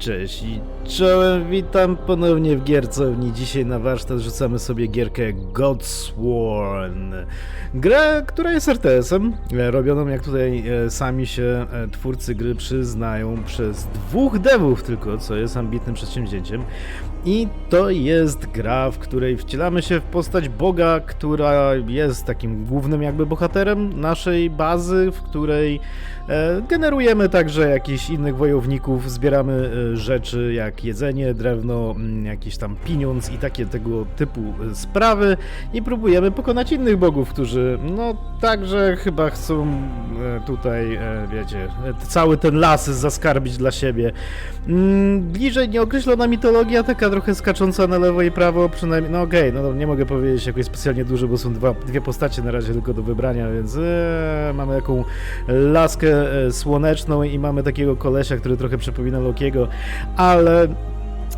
Cześć i czołem, witam ponownie w Giercowni. Dzisiaj na warsztat rzucamy sobie gierkę Godsworn. Grę, która jest RTS-em, e, robioną jak tutaj e, sami się e, twórcy gry przyznają przez dwóch devów tylko, co jest ambitnym przedsięwzięciem. I to jest gra, w której wcielamy się w postać Boga, która jest takim głównym jakby bohaterem naszej bazy, w której e, generujemy także jakichś innych wojowników, zbieramy e, rzeczy jak jedzenie, drewno, mm, jakiś tam pieniądz i takie tego typu e, sprawy i próbujemy pokonać innych bogów, którzy no także chyba chcą tutaj, wiecie, cały ten las zaskarbić dla siebie. Mm, Bliżej nieokreślona mitologia, taka trochę skacząca na lewo i prawo, przynajmniej, no okej, no nie mogę powiedzieć jakoś specjalnie dużo, bo są dwa, dwie postacie na razie tylko do wybrania, więc e, mamy taką laskę e, słoneczną i mamy takiego kolesia, który trochę przypomina Lokiego, ale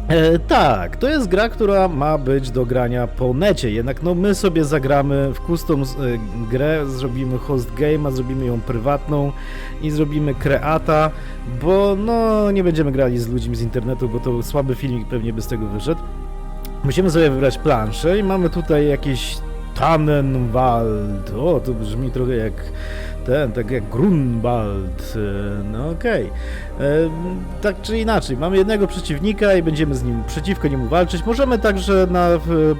E, tak, to jest gra, która ma być do grania po necie, jednak no my sobie zagramy w custom e, grę, zrobimy host game, a zrobimy ją prywatną i zrobimy kreata, bo no nie będziemy grali z ludźmi z internetu, bo to słaby filmik pewnie by z tego wyszedł. Musimy sobie wybrać planszę i mamy tutaj jakieś Tannenwald. O, to brzmi trochę jak ten, tak jak Grunwald. E, No okej. E, Tak czy inaczej, mamy jednego przeciwnika i będziemy z nim przeciwko niemu walczyć. Możemy także na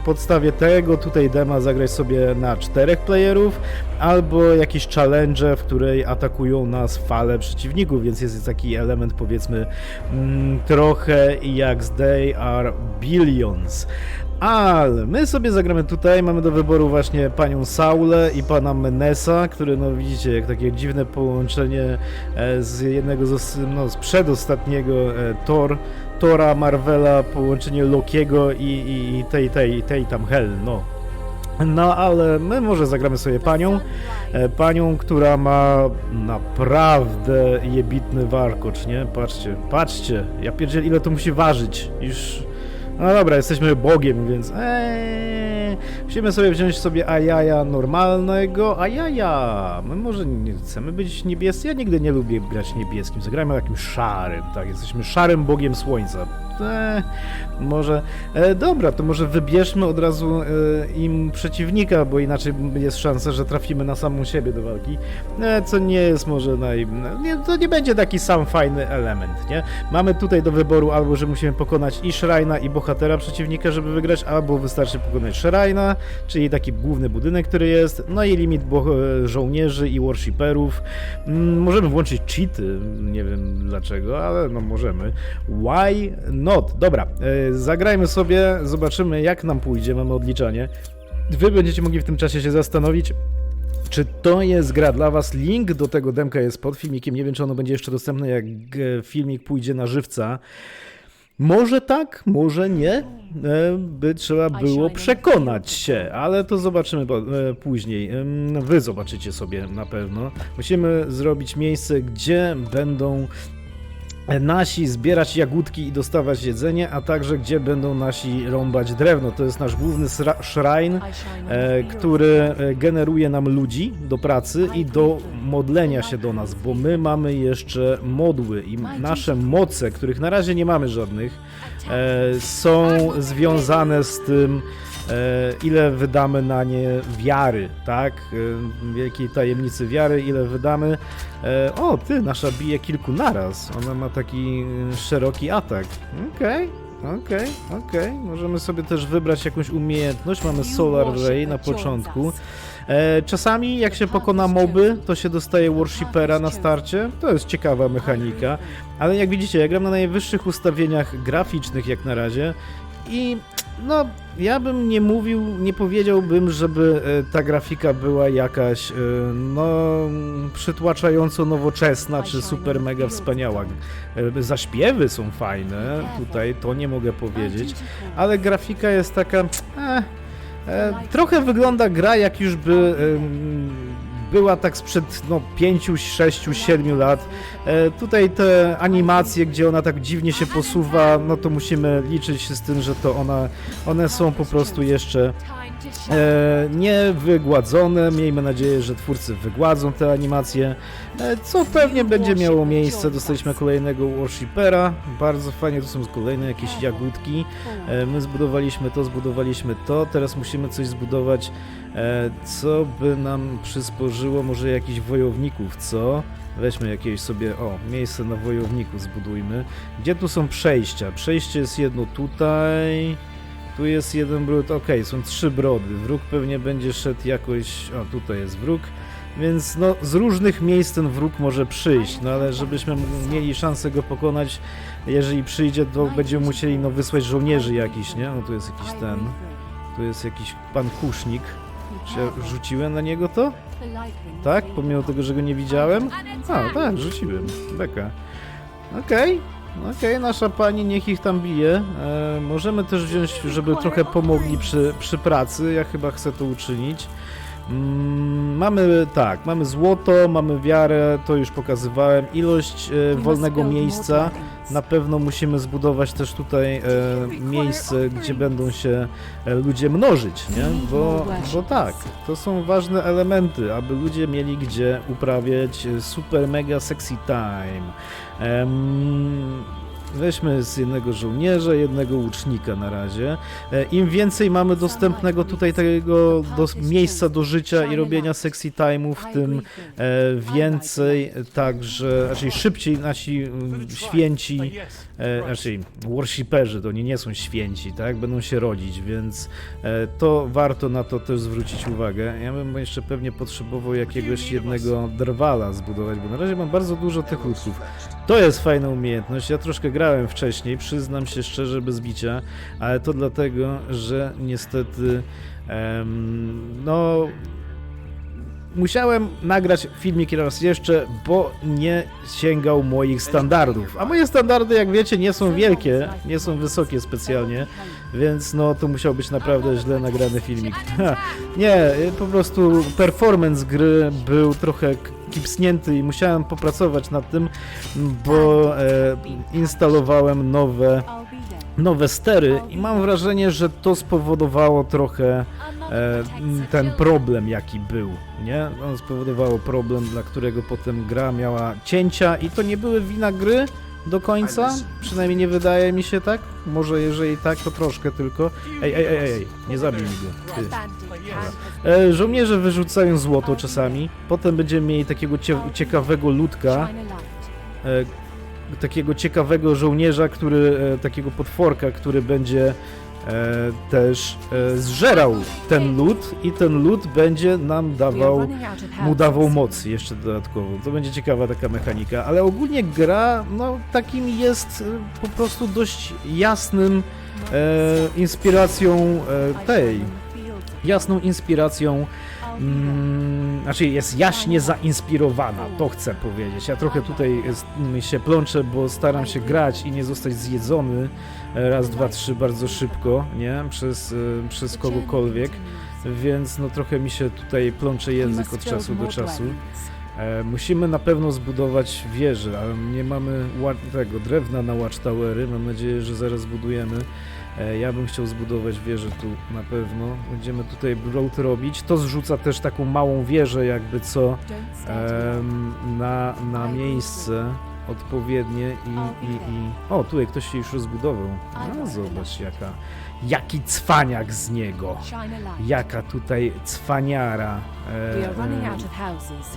podstawie tego tutaj dema zagrać sobie na czterech playerów, albo jakieś challenge, w której atakują nas fale przeciwników, więc jest taki element powiedzmy mm, trochę jak z They Are Billions. Ale my sobie zagramy tutaj, mamy do wyboru właśnie panią Saulę i pana Menesa, który no widzicie, jak takie dziwne połączenie e, z jednego z, no, z przedostatniego e, Thor, Tora Marvela, połączenie Lokiego i, i, i tej, tej, tej tam Hell, no. No ale my może zagramy sobie panią, e, panią, która ma naprawdę jebitny warkocz, nie? Patrzcie, patrzcie, ja pierdziel ile to musi ważyć, już... No dobra, jesteśmy bogiem, więc eee, musimy sobie wziąć sobie ajaja normalnego, ajaja, my może nie chcemy być niebiescy, ja nigdy nie lubię grać niebieskim, zagrajmy takim szarym, tak, jesteśmy szarym bogiem słońca, eee, może, e, dobra, to może wybierzmy od razu e, im przeciwnika, bo inaczej jest szansa, że trafimy na samą siebie do walki, e, co nie jest może naj... Nie, to nie będzie taki sam fajny element, nie? Mamy tutaj do wyboru albo, że musimy pokonać i Shrina, i bohatera przeciwnika, żeby wygrać, albo wystarczy pokonać Shrina, czyli taki główny budynek, który jest, no i limit żołnierzy i worshiperów. Mm, Możemy włączyć cheaty, nie wiem dlaczego, ale no możemy. Why not? Dobra, e, zagrajmy sobie, zobaczymy jak nam pójdzie, mamy odliczanie. Wy będziecie mogli w tym czasie się zastanowić, czy to jest gra dla Was? Link do tego demka jest pod filmikiem. Nie wiem, czy ono będzie jeszcze dostępne, jak e, filmik pójdzie na żywca. Może tak, może nie. E, By trzeba było przekonać się, ale to zobaczymy e, później. Ym, Wy zobaczycie sobie na pewno. Musimy zrobić miejsce, gdzie będą nasi zbierać jagódki i dostawać jedzenie, a także gdzie będą nasi rąbać drewno. To jest nasz główny shrine, e, który generuje nam ludzi do pracy i do modlenia się do nas, bo my mamy jeszcze modły i nasze moce, których na razie nie mamy żadnych, e, są związane z tym, e, ile wydamy na nie wiary, tak? E, Wielkiej tajemnicy wiary, ile wydamy. E, o, ty, nasza bije kilku naraz. Ona ma taki e, szeroki atak. Okej. Okej, okej. Możemy sobie też wybrać jakąś umiejętność. Mamy Solar Ray na początku. E, czasami jak się pokona moby, to się dostaje Worshipera na starcie. To jest ciekawa mechanika. Ale jak widzicie, ja gram na najwyższych ustawieniach graficznych jak na razie. I no, ja bym nie mówił, nie powiedziałbym, żeby e, ta grafika była jakaś e, no przytłaczająco nowoczesna czy super mega wspaniała. Zaśpiewy są fajne, tutaj to nie mogę powiedzieć, ale grafika jest taka e, e, trochę wygląda gra jak już by była tak sprzed no, 5, 6, 7 lat. E, tutaj te animacje, gdzie ona tak dziwnie się posuwa, no to musimy liczyć się z tym, że to ona, one są po prostu jeszcze e, niewygładzone. Miejmy nadzieję, że twórcy wygładzą te animacje, e, co pewnie będzie miało miejsce. Dostaliśmy kolejnego worshipera, bardzo fajnie, to są kolejne jakieś jagódki. E, my zbudowaliśmy to, zbudowaliśmy to, teraz musimy coś zbudować, e, co by nam przysporzyło może jakichś wojowników, co? Weźmy jakieś sobie, o, miejsce na wojowników zbudujmy. Gdzie tu są przejścia? Przejście jest jedno tutaj, tu jest jeden brud, okej, są trzy brody. Wróg pewnie będzie szedł jakoś, o, tutaj jest wróg. Więc no, z różnych miejsc ten wróg może przyjść, no ale żebyśmy mieli szansę go pokonać, jeżeli przyjdzie, to będziemy musieli no, wysłać żołnierzy jakiś, nie? No tu jest jakiś ten, tu jest jakiś pan kusznik. Czy ja rzuciłem na niego to? Tak? Pomimo tego, że go nie widziałem? A, tak, rzuciłem. Beka. Okej. Okej, nasza pani niech ich tam bije. E, możemy też wziąć, żeby trochę pomogli przy, przy pracy. Ja chyba chcę to uczynić. Mm, mamy tak, mamy złoto, mamy wiarę, to już pokazywałem. Ilość e, wolnego miejsca. Na pewno musimy zbudować też tutaj e, miejsce, gdzie będą się e, ludzie mnożyć, nie? Bo, bo tak, to są ważne elementy, aby ludzie mieli gdzie uprawiać e, super mega sexy time. Weźmy z jednego żołnierza, jednego łucznika na razie. E, Im więcej mamy dostępnego tutaj tego do, miejsca do życia i robienia sexy time'ów, tym e, więcej także, raczej szybciej nasi mm, święci, e, raczej worshiperzy, to oni nie są święci, tak, będą się rodzić, więc to warto na to też zwrócić uwagę. Ja bym jeszcze pewnie potrzebował jakiegoś jednego drwala zbudować, bo na razie mam bardzo dużo tych łódków. To jest fajna umiejętność, ja troszkę grałem wcześniej, przyznam się szczerze, bez bicia, ale to dlatego, że niestety em, no musiałem nagrać filmik raz jeszcze, bo nie sięgał moich standardów. A moje standardy, jak wiecie, nie są wielkie, nie są wysokie specjalnie, więc no to musiał być naprawdę źle nagrany filmik. Nie, po prostu performance gry był trochę kipsnięty i musiałem popracować nad tym, bo e, instalowałem nowe nowe stery i mam wrażenie, że to spowodowało trochę e, ten problem jaki był, nie? On spowodowało problem, dla którego potem gra miała cięcia i to nie były wina gry do końca, przynajmniej nie wydaje mi się tak. Może jeżeli tak, to troszkę tylko. Ej, ej, ej, ej, nie zabij mi go. Ty. E, żołnierze wyrzucają złoto czasami, potem będziemy mieli takiego cie ciekawego ludka, e, takiego ciekawego żołnierza, który, e, takiego potworka, który będzie też e, zżerał ten lód i ten lód będzie nam dawał, mu dawał moc jeszcze dodatkowo. To będzie ciekawa taka mechanika, ale ogólnie gra, no takim jest e, po prostu dość jasnym e, inspiracją e, tej, jasną inspiracją Mm, znaczy jest jaśnie zainspirowana, to chcę powiedzieć. Ja trochę tutaj się plączę, bo staram się grać i nie zostać zjedzony e, raz, dwa, trzy bardzo szybko, nie? Przez, e, przez kogokolwiek, więc no trochę mi się tutaj plącze język od czasu do czasu. E, musimy na pewno zbudować wieżę, ale nie mamy tego drewna na watchtowery. Mam nadzieję, że zaraz zbudujemy. E, ja bym chciał zbudować wieżę tu na pewno. Będziemy tutaj road robić. To zrzuca też taką małą wieżę, jakby co na, na miejsce odpowiednie i, i, i... O, tutaj ktoś się już rozbudował. No zobacz jaka, jaki cwaniak z niego. Jaka tutaj cwaniara. E,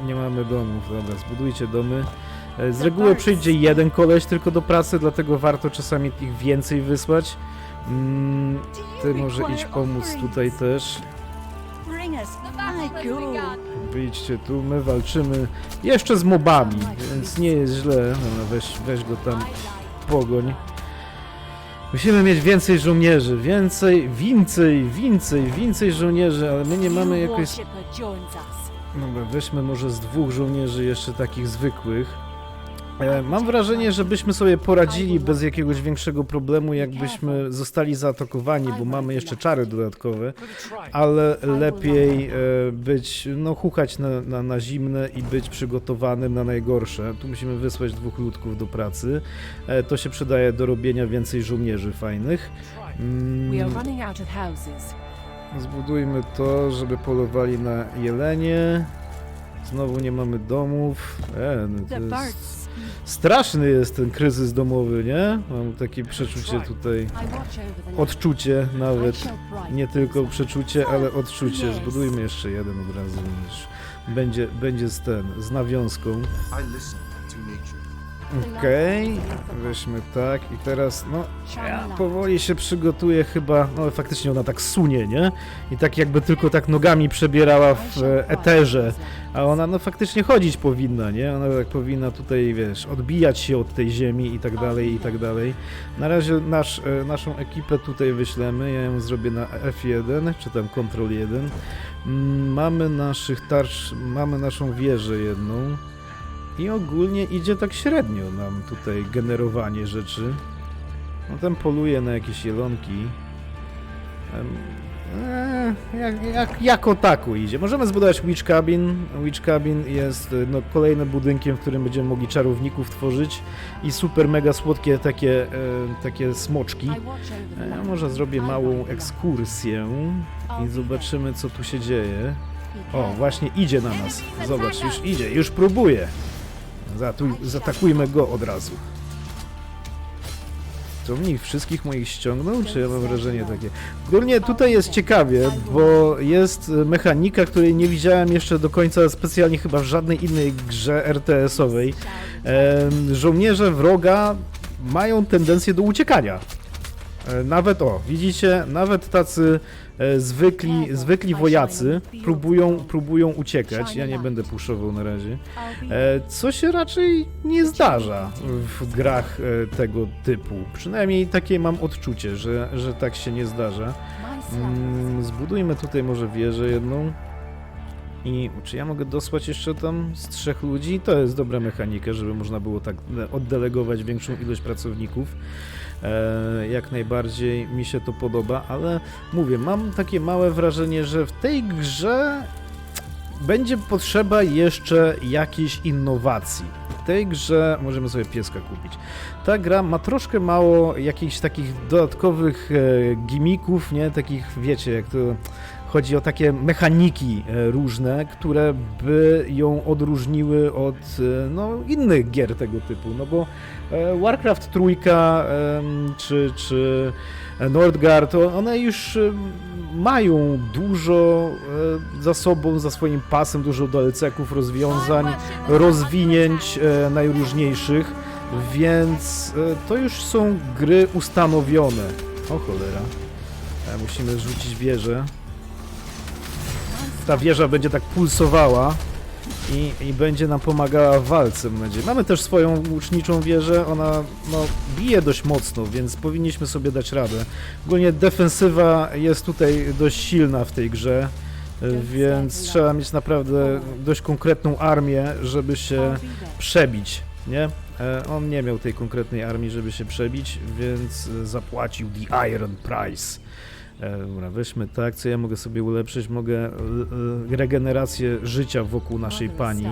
nie mamy domów, dobra, zbudujcie domy. E, Z reguły przyjdzie jeden koleś tylko do pracy, dlatego warto czasami ich więcej wysłać. Mm, ty może idź pomóc tutaj też. Wyjdźcie tu, my walczymy jeszcze z mobami, więc nie jest źle. Dobra, weź, weź go tam pogoń. Musimy mieć więcej żołnierzy, więcej, więcej, więcej, więcej żołnierzy, ale my nie mamy jakoś. Dobra, weźmy może z dwóch żołnierzy jeszcze takich zwykłych. E, Mam wrażenie, że byśmy sobie poradzili bez jakiegoś większego problemu, jakbyśmy zostali zaatakowani, bo mamy jeszcze czary dodatkowe, ale lepiej e, być, no hukać na, na, na zimne i być przygotowanym na najgorsze. Tu musimy wysłać dwóch ludków do pracy. E, To się przydaje do robienia więcej żołnierzy fajnych. Mm. Zbudujmy to, żeby polowali na jelenie. Znowu nie mamy domów. E, no to jest... Straszny jest ten kryzys domowy, nie? Mam takie przeczucie tutaj. Odczucie nawet. Nie tylko przeczucie, ale odczucie. Zbudujmy jeszcze jeden od razu. Niż będzie, będzie z ten, z nawiązką. I listen to nature. Okej, weźmy tak i teraz, no, ja powoli się przygotuję chyba, no faktycznie ona tak sunie, nie? I tak jakby tylko tak nogami przebierała w e, eterze. A ona no faktycznie chodzić powinna, nie? Ona tak powinna tutaj, wiesz, odbijać się od tej ziemi i tak dalej, i tak dalej. Na razie nasz, e, naszą ekipę tutaj wyślemy, ja ją zrobię na F1, czy tam Ctrl 1. Mm, Mamy naszych tarcz, mamy naszą wieżę jedną. I ogólnie idzie tak średnio nam tutaj generowanie rzeczy. No tam poluje na jakieś jelonki. Em, e, jak, jak, jako taku idzie. Możemy zbudować Witch Cabin. Witch Cabin jest e, no, kolejnym budynkiem, w którym będziemy mogli czarowników tworzyć i super mega słodkie takie, e, takie smoczki. E, może zrobię małą ekskursję i zobaczymy co tu się dzieje. O, właśnie idzie na nas. Zobacz, już idzie, już próbuje. Zatuj, zaatakujmy go od razu. On ich wszystkich moich ściągnął, czy ja mam wrażenie takie? Ogólnie tutaj jest ciekawie, bo jest e, mechanika, której nie widziałem jeszcze do końca specjalnie chyba w żadnej innej grze RTS-owej. Żołnierze wroga mają tendencję do uciekania. E, Nawet o, widzicie, nawet tacy zwykli, zwykli wojacy próbują, próbują uciekać. Ja nie będę puszował na razie. E, Co się raczej nie zdarza w grach e, tego typu. Przynajmniej takie mam odczucie, że, że tak się nie zdarza. Mm. Zbudujmy tutaj może wieżę jedną. I czy ja mogę dosłać jeszcze tam z trzech ludzi? To jest dobra mechanika, żeby można było tak oddelegować większą ilość pracowników. E, jak najbardziej mi się to podoba, ale mówię, mam takie małe wrażenie, że w tej grze będzie potrzeba jeszcze jakiejś innowacji. Tej grze możemy sobie pieska kupić. Ta gra ma troszkę mało jakichś takich dodatkowych e, gimików, nie? Takich, wiecie, jak to chodzi o takie mechaniki e, różne, które by ją odróżniły od e, no, innych gier tego typu, no bo e, Warcraft trójka czy, czy Nordgard, one już mają dużo za sobą, za swoim pasem, dużo DLC-ków, rozwiązań, rozwinięć najróżniejszych, więc to już są gry ustanowione. O cholera. Musimy rzucić wieżę. Ta wieża będzie tak pulsowała i, i będzie nam pomagała w walce, mam nadzieję. Mamy też swoją łuczniczą wieżę, ona no, bije dość mocno, więc powinniśmy sobie dać radę. Ogólnie defensywa jest tutaj dość silna w tej grze, e, więc trzeba mieć naprawdę dość konkretną armię, żeby się przebić, nie? E, On nie miał tej konkretnej armii, żeby się przebić, więc zapłacił The Iron Price. E, Dobra, weźmy tak, co ja mogę sobie ulepszyć? Mogę e, e, regenerację życia wokół naszej pani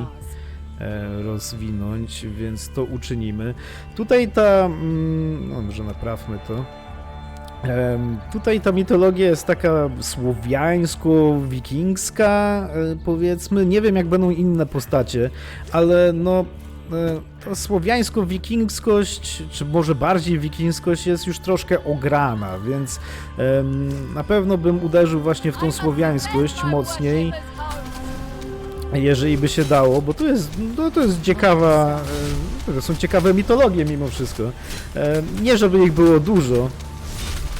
rozwinąć, więc to uczynimy. Tutaj ta, mm, no może naprawmy to. Tutaj ta mitologia jest taka słowiańsko-wikingska, powiedzmy. Nie wiem, jak będą inne postacie, ale no. E, słowiańsko-wikingskość, czy może bardziej wikingskość jest już troszkę ograna, więc na pewno bym uderzył właśnie w tą słowiańskość mocniej jeżeli by się dało, bo to jest, no, to jest ciekawa, e, to są ciekawe mitologie mimo wszystko. E, Nie, żeby ich było dużo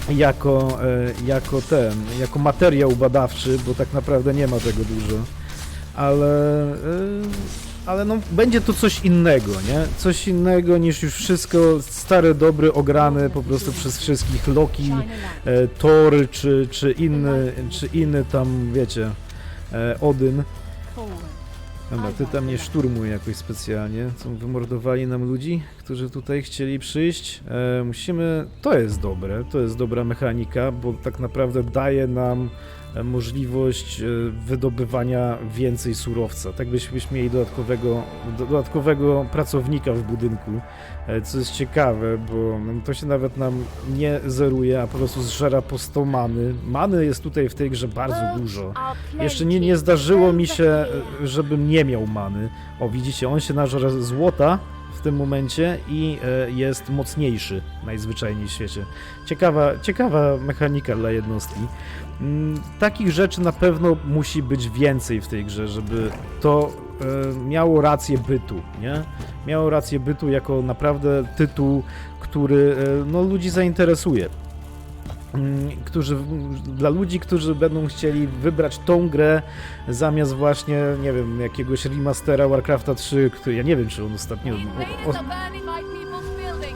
jako, jako ten, jako materiał badawczy, bo tak naprawdę nie ma tego dużo, ale, ale no, będzie to coś innego, nie? Coś innego niż już wszystko stare, dobry, ograne po prostu przez wszystkich Loki, e, Thor czy, czy, inny, czy inny tam, wiecie, e, Odyn. Dobra, ty tam nie szturmuj jakoś specjalnie. Co, wymordowali nam ludzi, którzy tutaj chcieli przyjść. E, musimy... To jest dobre, to jest dobra mechanika, bo tak naprawdę daje nam możliwość e, wydobywania więcej surowca. Tak byśmy mieli dodatkowego, do- dodatkowego pracownika w budynku, e, co jest ciekawe, bo to się nawet nam nie zeruje, a po prostu zżera po 100 many. Many jest tutaj w tej grze bardzo dużo. Jeszcze nie, nie zdarzyło mi się, e, żebym nie miał many. O, widzicie, on się nażera złota tym momencie i e, jest mocniejszy najzwyczajniej w świecie. Ciekawa, ciekawa mechanika dla jednostki. Mm, Takich rzeczy na pewno musi być więcej w tej grze, żeby to e, miało rację bytu, nie? Miało rację bytu jako naprawdę tytuł, który e, no, ludzi zainteresuje którzy, dla ludzi, którzy będą chcieli wybrać tą grę zamiast właśnie, nie wiem, jakiegoś remastera Warcrafta 3, który ja nie wiem, czy on ostatnio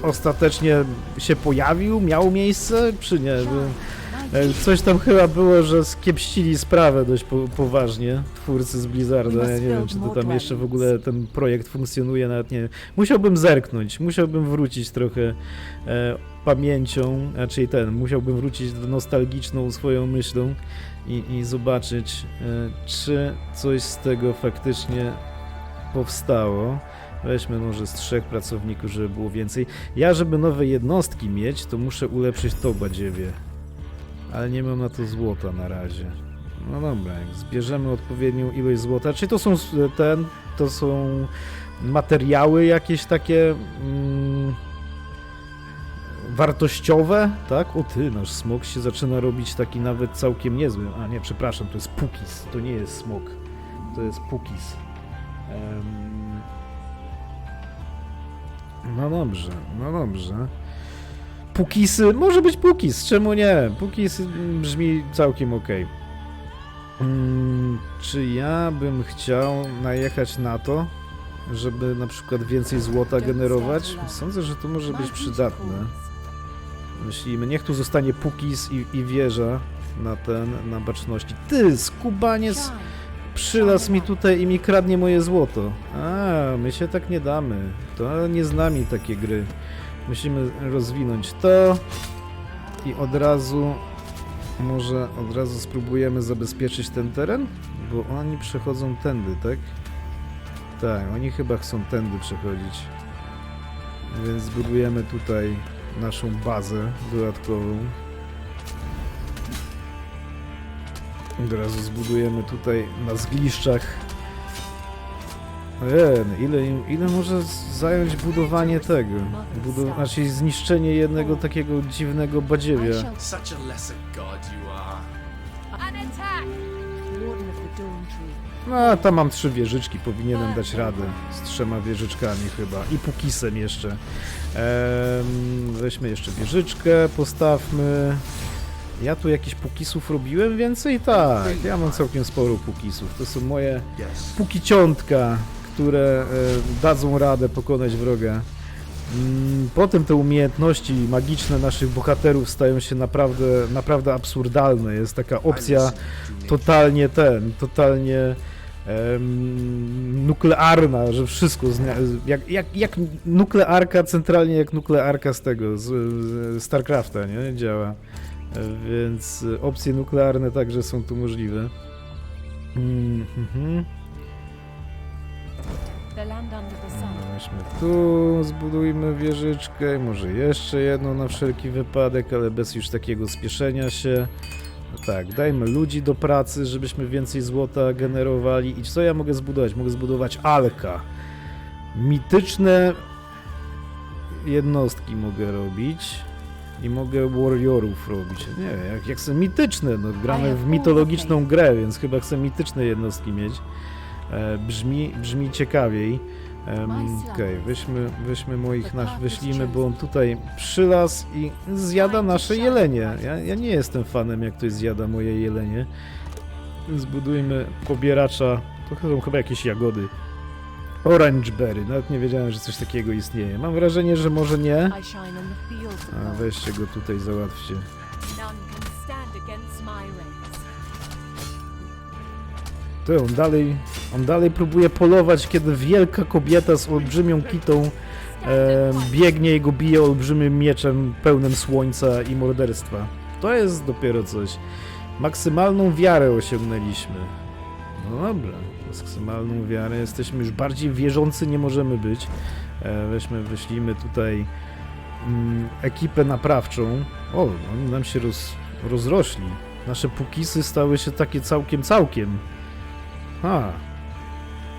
o, ostatecznie się pojawił, miał miejsce, czy nie. E, Coś tam chyba było, że skiepścili sprawę dość po, poważnie twórcy z Blizzarda. Ja nie wiem, czy to tam jeszcze w ogóle ten projekt funkcjonuje, nawet nie. Musiałbym zerknąć, musiałbym wrócić trochę e, pamięcią, czyli ten, musiałbym wrócić w nostalgiczną swoją myślą i, i zobaczyć, e, czy coś z tego faktycznie powstało. Weźmy może z trzech pracowników, żeby było więcej. Ja, żeby nowe jednostki mieć, to muszę ulepszyć to badziewie. Ale nie mam na to złota na razie. No dobra, zbierzemy odpowiednią ilość złota. Czy to są ten, to są materiały jakieś takie mm, wartościowe, tak? O ty, nasz smok się zaczyna robić taki nawet całkiem niezły. A nie, przepraszam, to jest pukis, to nie jest smok. To jest pukis. No dobrze, no dobrze. Pukisy, może być Pukis, czemu nie? Pukis brzmi całkiem ok. Mm, czy ja bym chciał najechać na to, żeby na przykład więcej złota generować? Sądzę, że to może być przydatne. Myślimy, niech tu zostanie Pukis i, i wieża na ten, na baczności. Ty, skubaniec, przylas mi tutaj i mi kradnie moje złoto. A, my się tak nie damy. To nie z nami takie gry. Musimy rozwinąć to i od razu może od razu spróbujemy zabezpieczyć ten teren, bo oni przechodzą tędy, tak? Tak, oni chyba chcą tędy przechodzić. Więc zbudujemy tutaj naszą bazę dodatkową. Od razu zbudujemy tutaj na zgliszczach. Ojej, ile, ile może zająć budowanie tego? Budu znaczy zniszczenie jednego takiego dziwnego badziewia. Such a lesser god you are. Warden of the Dawn Tree. No, tam mam trzy wieżyczki, powinienem dać radę. Z trzema wieżyczkami chyba. I pukisem jeszcze. Em, weźmy jeszcze wieżyczkę, postawmy. Ja tu jakichś pukisów robiłem więcej? Tak, ja mam całkiem sporo pukisów. To są moje pukiciątka, które e, dadzą radę pokonać wroga. Mm, Potem te umiejętności magiczne naszych bohaterów stają się naprawdę, naprawdę absurdalne. Jest taka opcja totalnie ten, totalnie em, nuklearna, że wszystko, jak, jak, jak nuklearka, centralnie jak nuklearka z tego, z, z StarCrafta, nie, działa. E, Więc opcje nuklearne także są tu możliwe. Mm, mhm. Sun. Weźmy tu, zbudujmy wieżyczkę, może jeszcze jedną na wszelki wypadek, ale bez już takiego spieszenia się. No tak, dajmy ludzi do pracy, żebyśmy więcej złota generowali. I co ja mogę zbudować? Mogę zbudować Alka. Mityczne jednostki mogę robić. I mogę warriorów robić. Nie wiem, jak, jak są mityczne, no gramy w mitologiczną grę, więc chyba chcę mityczne jednostki mieć. E, brzmi, brzmi ciekawiej. Okej, weźmy, weźmy moich nasz, wyślijmy, bo on tutaj przylas i zjada nasze jelenie. Ja, ja nie jestem fanem, jak ktoś zjada moje jelenie. Zbudujmy pobieracza, to są chyba jakieś jagody. Orange berry, nawet nie wiedziałem, że coś takiego istnieje. Mam wrażenie, że może nie. A weźcie go tutaj, załatwcie. On dalej, on dalej próbuje polować, kiedy wielka kobieta z olbrzymią kitą e, biegnie i go bije olbrzymim mieczem pełnym słońca i morderstwa. To jest dopiero coś. Maksymalną wiarę osiągnęliśmy. No dobra, maksymalną wiarę. Jesteśmy już bardziej wierzący nie możemy być. E, weźmy, wyślijmy tutaj mm, ekipę naprawczą. O, oni nam się roz, rozrośli. Nasze pukisy stały się takie całkiem, całkiem. A.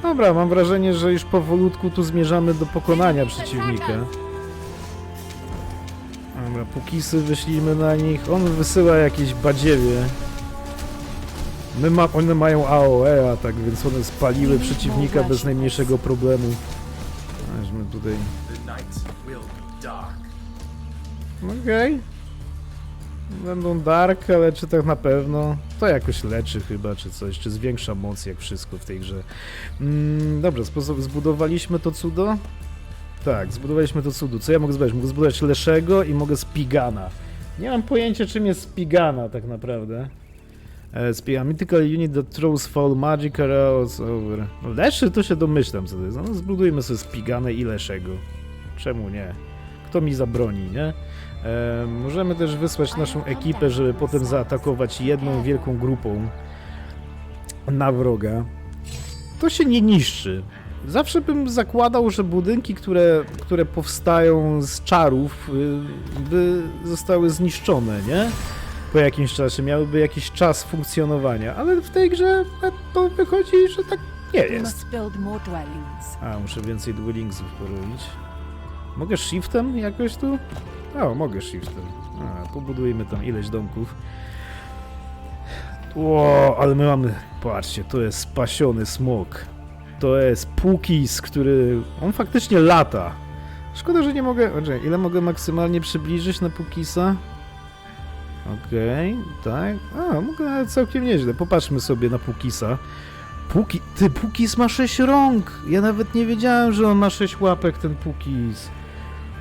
Dobra, mam wrażenie, że już powolutku tu zmierzamy do pokonania przeciwnika. Dobra, pukisy wyślijmy na nich. On wysyła jakieś badziewie. My ma, one mają AOE, a tak więc one spaliły przeciwnika bez najmniejszego problemu. Weźmy tutaj. The night Będą dark, ale czy tak na pewno? To jakoś leczy chyba, czy coś, czy zwiększa moc, jak wszystko w tej grze. Mm, dobra, zbudowaliśmy to cudo? Tak, zbudowaliśmy to cudo. Co ja mogę zbudować? Mogę zbudować Leszego i mogę Spigana. Nie mam pojęcia, czym jest Spigana tak naprawdę. E, Spigana, mythical unit that throws foul magic arrows over... No, Leszy to się domyślam, co to jest. No, zbudujmy sobie Spiganę i Leszego. Czemu nie? Kto mi zabroni, nie? Możemy też wysłać naszą ekipę, żeby potem zaatakować jedną wielką grupą na wroga. To się nie niszczy. Zawsze bym zakładał, że budynki, które, które powstają z czarów, y, by zostały zniszczone, nie? Po jakimś czasie, miałyby jakiś czas funkcjonowania, ale w tej grze to wychodzi, że tak nie jest. dwellings. A, muszę więcej dwellingsów porobić. Mogę shiftem jakoś tu? O, mogę shiftem. A, pobudujmy tam ileś domków. Ło, ale my mamy... Patrzcie, to jest spasiony smok. To jest Pukis, który... On faktycznie lata. Szkoda, że nie mogę... Oczekaj, ile mogę maksymalnie przybliżyć na Pukisa? Okej, tak. A, mogę nawet całkiem nieźle. Popatrzmy sobie na Pukisa. Puki... Ty, Pukis ma sześć rąk! Ja nawet nie wiedziałem, że on ma sześć łapek, ten Pukis.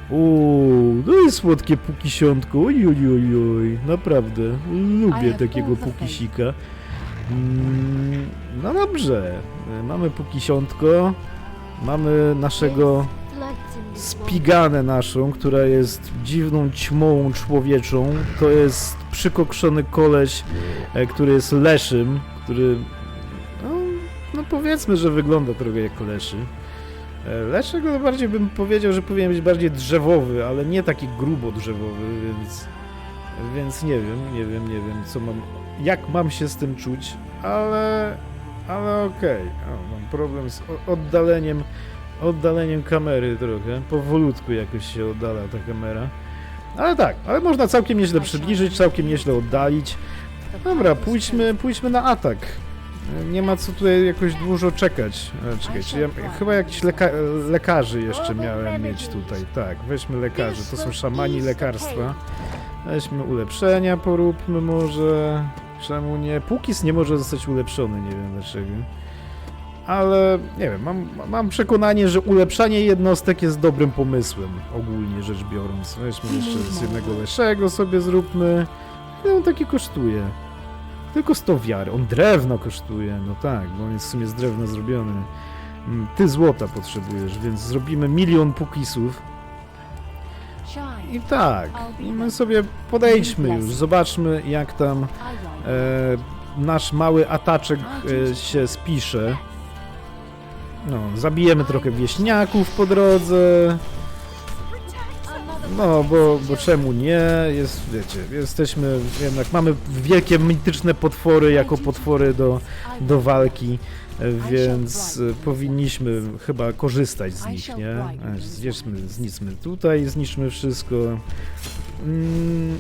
Uuu, to jest słodkie Pukisiątko. Oj, oj, oj, oj. Naprawdę. Lubię takiego Pukisika. Mm, no dobrze. Mamy Pukisiątko. Mamy naszego spiganę naszą, która jest dziwną ćmą człowieczą. To jest przykokszony koleś, e, który jest leszym, który no, no powiedzmy, że wygląda trochę jak leszy. E, Leszego bardziej bym powiedział, że powinien być bardziej drzewowy, ale nie taki grubo drzewowy, więc więc nie wiem, nie wiem, nie wiem, co mam, jak mam się z tym czuć, ale ale okej, O, mam problem z oddaleniem oddaleniem kamery trochę, powolutku jakoś się oddala ta kamera. Ale tak, ale można całkiem nieźle przybliżyć, całkiem nieźle oddalić. Dobra, pójdźmy, pójdźmy na atak. Nie ma co tutaj jakoś dużo czekać. E, Czekaj, czy ja chyba jakichś leka lekarzy jeszcze miałem mieć tutaj. Tak, weźmy lekarzy. To są szamani lekarstwa. Weźmy ulepszenia, poróbmy może. Czemu nie? Pukis nie może zostać ulepszony, nie wiem dlaczego. Ale nie wiem, mam, mam przekonanie, że ulepszanie jednostek jest dobrym pomysłem, ogólnie rzecz biorąc. Weźmy jeszcze z jednego leszego sobie zróbmy. Ile on taki kosztuje? Tylko 100 wiary. On drewno kosztuje, no tak, bo on jest w sumie z drewna zrobiony. Mm, Ty złota potrzebujesz, więc zrobimy milion pukisów. I tak, i my sobie podejdźmy już, zobaczmy jak tam e, nasz mały ataczek e, się spisze. No, zabijemy trochę wieśniaków po drodze. No, bo, bo czemu nie? Jest, wiecie, jesteśmy, jednak mamy wielkie mityczne potwory jako potwory do, do walki, więc powinniśmy chyba korzystać z nich, nie? Zniszczmy, zniszczmy tutaj, zniszczmy wszystko. Mm.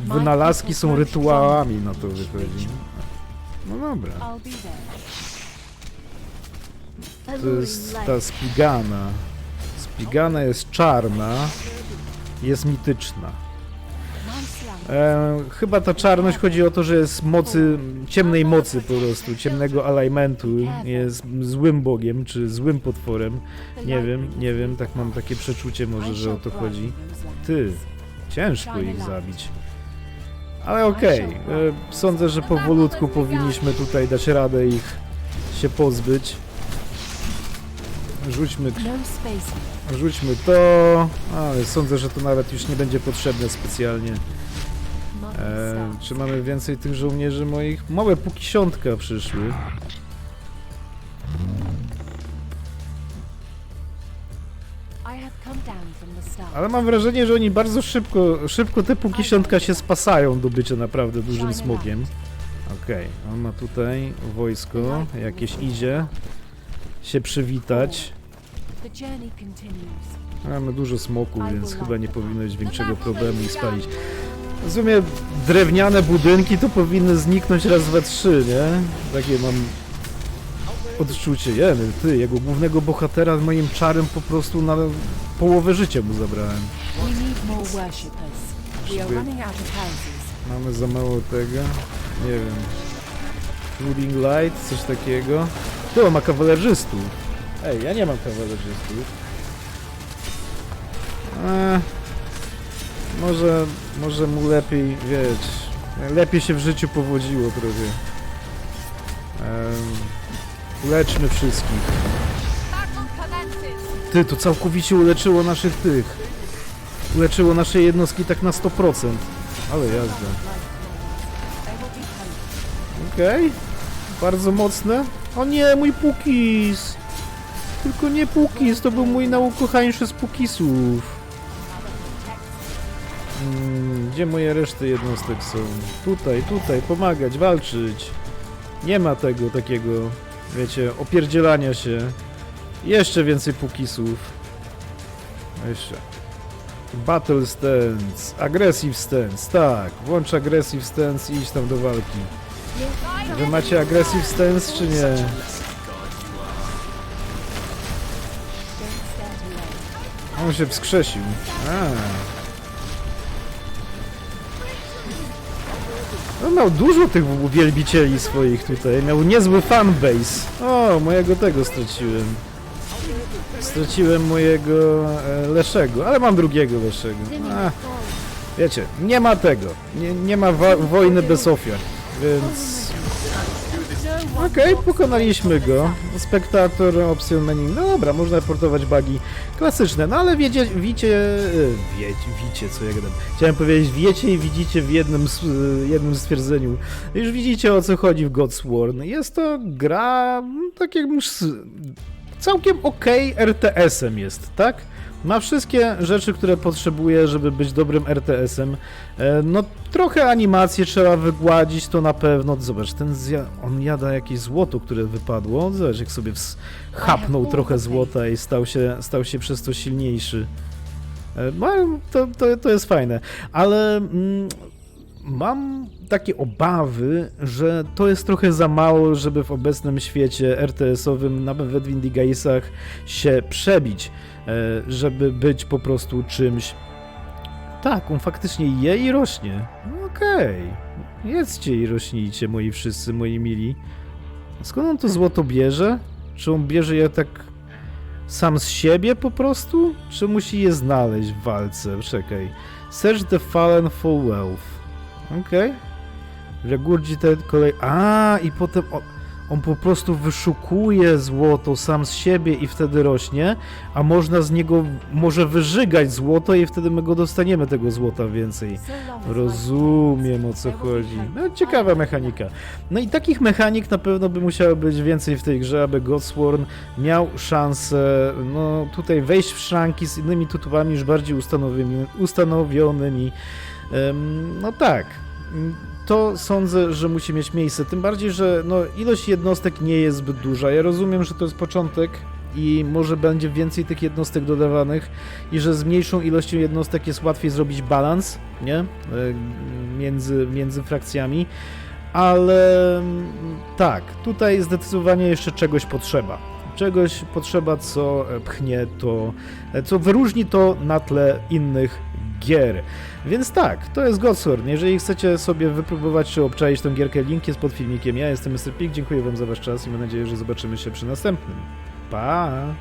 Wynalazki są rytuałami, no to wychodzi. No dobra. To jest ta spigana. Spigana jest czarna, jest mityczna. E, chyba ta czarność chodzi o to, że jest mocy, ciemnej mocy po prostu, ciemnego alignmentu, jest złym bogiem, czy złym potworem. Nie wiem, nie wiem, tak mam takie przeczucie może, że o to chodzi. Ty, ciężko ich zabić. Ale okej, e, sądzę, że powolutku powinniśmy tutaj dać radę ich się pozbyć. Rzućmy, rzućmy to, ale sądzę, że to nawet już nie będzie potrzebne specjalnie. E, czy mamy więcej tych żołnierzy moich? Małe półkiesiątka przyszły. Ale mam wrażenie, że oni bardzo szybko, szybko te półkiesiątka się spasają do bycia naprawdę dużym smokiem. Okej, on ma tutaj wojsko, jakieś idzie się przywitać. Mamy dużo smoków, więc chyba nie powinno być większego problemu ich spalić. W sumie drewniane budynki to powinny zniknąć raz, dwa, trzy, nie? Takie mam odczucie. Jeny, ty, jego głównego bohatera moim czarem po prostu na połowę życia mu zabrałem. Mamy za mało tego. Nie wiem. Flooding Light, coś takiego. Tu on ma kawalerzystów. Ej, ja nie mam kawalerzystów. Eee, może, może mu lepiej, wiesz, lepiej się w życiu powodziło trochę. Eee, leczmy wszystkich. Ty, to całkowicie uleczyło naszych tych. Uleczyło nasze jednostki tak na 100%. Ale jazda. Okej. Bardzo mocne. O nie, mój Pukis! Tylko nie Pukis, to był mój naukochańszy z Pukisów. Mm, gdzie moje reszty jednostek są? Tutaj, tutaj, pomagać, walczyć. Nie ma tego takiego, wiecie, opierdzielania się. Jeszcze więcej Pukisów. Jeszcze. Battle stance, aggressive stance, tak, włącz aggressive stance i idź tam do walki. Wy macie aggressive stance czy nie? On się wskrzesił. A. On miał dużo tych wielbicieli swoich tutaj. Miał niezły fanbase. O, mojego tego straciłem. Straciłem mojego e, Leszego, ale mam drugiego Leszego. A, wiecie, nie ma tego. Nie, nie ma wojny bez ofiar. Więc Okej, pokonaliśmy go. Spektator, option menu. No dobra, można raportować bugi klasyczne, no ale wiecie, wiecie, e, wiecie, wiecie, co ja gadam. Chciałem powiedzieć, wiecie i widzicie w jednym, e, jednym stwierdzeniu. Już widzicie o co chodzi w Godsworn. Jest to gra, mm, tak jak już s- całkiem okej RTS-em jest, tak? Ma wszystkie rzeczy, które potrzebuje, żeby być dobrym RTS-em. E, No, trochę animację trzeba wygładzić, to na pewno. Zobacz, ten zja- on jada jakieś złoto, które wypadło. Zobacz, jak sobie chapnął trochę złota i stał się, stał się przez to silniejszy. E, No, to, to, to jest fajne, ale mm, mam takie obawy, że to jest trochę za mało, żeby w obecnym świecie RTS-owym, nawet w Indie Gaysach, się przebić, e, żeby być po prostu czymś. Tak, on faktycznie je i rośnie. No Okej, jedzcie i rośnijcie, moi wszyscy, moi mili. Skąd on to złoto bierze? Czy on bierze je tak sam z siebie po prostu? Czy musi je znaleźć w walce? Czekaj. Search the fallen for wealth. Okej. Regurgitate kolej... A i potem on, on po prostu wyszukuje złoto sam z siebie i wtedy rośnie, a można z niego, może wyżygać złoto i wtedy my go dostaniemy tego złota więcej. Rozumiem o co chodzi. No ciekawa mechanika. No i takich mechanik na pewno by musiało być więcej w tej grze, aby Godsworn miał szansę no tutaj wejść w szranki z innymi tytułami już bardziej ustanowionymi. ustanowionymi. No tak. Mm, To sądzę, że musi mieć miejsce. Tym bardziej, że no, ilość jednostek nie jest zbyt duża. Ja rozumiem, że to jest początek i może będzie więcej tych jednostek dodawanych i że z mniejszą ilością jednostek jest łatwiej zrobić balans, nie? E, Między, między frakcjami. Ale mm, tak, tutaj zdecydowanie jeszcze czegoś potrzeba. Czegoś potrzeba, co e, pchnie to, e, co wyróżni to na tle innych gier. Więc tak, to jest Godsworn. Jeżeli chcecie sobie wypróbować czy obczaić tę gierkę, link jest pod filmikiem. Ja jestem Mr. Pig, dziękuję wam za wasz czas i mam nadzieję, że zobaczymy się przy następnym. Pa!